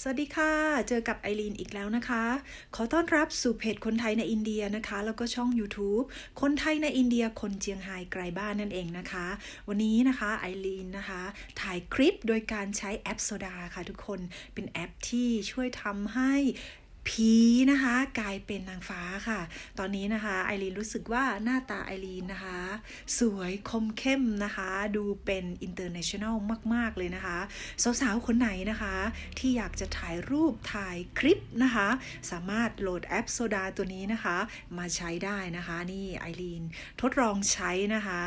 สวัสดีค่ะ เจอกับไอรีนอีกแล้วนะคะ ขอต้อนรับสู่เพจคนไทยในอินเดียนะคะ แล้วก็ช่อง YouTube คนไทยในอินเดียคนเจียงไฮ้ไกลบ้านนั่นเองนะคะ วันนี้นะคะไอรีนนะคะ ถ่ายคลิปโดยการใช้แอปโซดาค่ะทุกคน เป็นแอปที่ช่วยทำให้ ผีนะคะกลายเป็นนางฟ้าค่ะ ตอนนี้นะคะไอรีนรู้สึกว่าหน้าตาไอรีนนะคะ สวยคมเข้มนะคะ ดูเป็นอินเตอร์เนชั่นแนลมาก ๆ เลยนะคะ สาว ๆ คนไหนนะคะ ที่อยากจะถ่ายรูปถ่ายคลิปนะคะ สามารถโหลดแอปโซดาตัวนี้นะคะ มาใช้ได้นะคะ นี่ไอรีนทดลองใช้นะคะ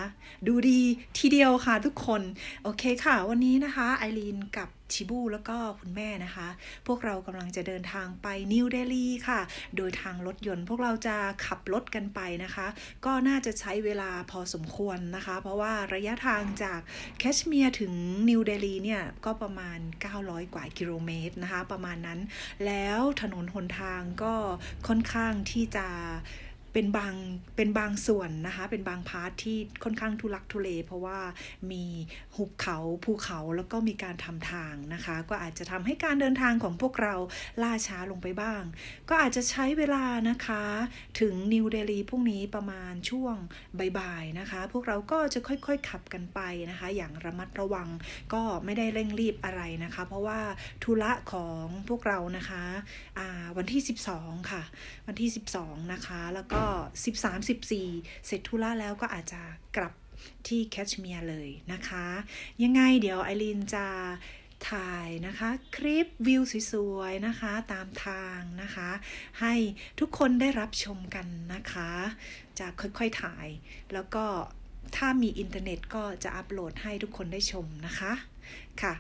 ดูดีทีเดียวค่ะทุกคน โอเคค่ะ วันนี้นะคะไอรีนกับ ชิบูแล้วก็คุณแม่นะคะ พวกเรากำลังจะเดินทางไปนิวเดลีค่ะ โดยทางรถยนต์ พวกเราจะขับรถกันไปนะคะ ก็น่าจะใช้เวลาพอสมควรนะคะ เพราะว่าระยะทางจากแคชเมียร์ถึงนิวเดลีเนี่ยก็ประมาณ 900 กว่ากิโลเมตรนะคะ ประมาณนั้น แล้วถนนหนทางก็ค่อนข้างที่จะ เป็นบางเป็นบางส่วนนะคะ เป็นบางพาร์ทที่ค่อนข้างทุลักทุเล เพราะว่ามีหุบเขาภูเขาแล้วก็มีการทำทางนะคะ ก็อาจจะทำให้การเดินทางของพวกเราล่าช้าลงไปบ้าง ก็อาจจะใช้เวลานะคะถึงนิวเดลีพรุ่งนี้ประมาณช่วงบ่ายๆนะคะ พวกเราก็จะค่อยๆขับกันไปนะคะ อย่างระมัดระวังก็ไม่ได้เร่งรีบอะไรนะคะ เพราะว่าธุระของพวกเรานะคะวันที่ 12 ค่ะ วันที่ 12 นะคะแล้วก็13 14 เสร็จธุระแล้วก็อาจจะกลับที่แคชเมียร์เลยนะคะ ยังไงเดี๋ยวไอรีนจะถ่ายนะคะคลิปวิวสวยๆนะคะตามทางนะคะ ให้ทุกคนได้รับชมกันนะคะ จะค่อยๆถ่ายแล้วก็ ถ้ามีอินเทอร์เน็ตก็จะอัปโหลดให้ทุกคนได้ชมนะคะ ค่ะ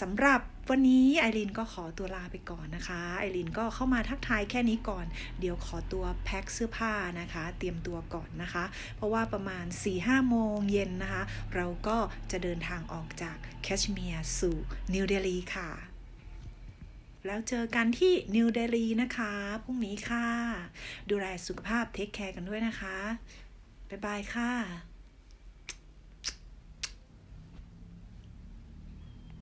สำหรับวันนี้ไอรีนก็ขอตัวลาไปก่อนนะคะ ไอรีนก็เข้ามาทักทายแค่นี้ก่อน เดี๋ยวขอตัวแพ็คเสื้อผ้านะคะ เตรียมตัวก่อนนะคะ เพราะว่าประมาณ 4-5 โมงเย็นนะคะ เราก็จะเดินทางออกจากแคชเมียร์สู่นิวเดลีค่ะ แล้วเจอกันที่นิวเดลีนะคะ พรุ่งนี้ค่ะ ดูแลสุขภาพเทคแคร์กันด้วยนะคะ บ๊ายบายค่ะ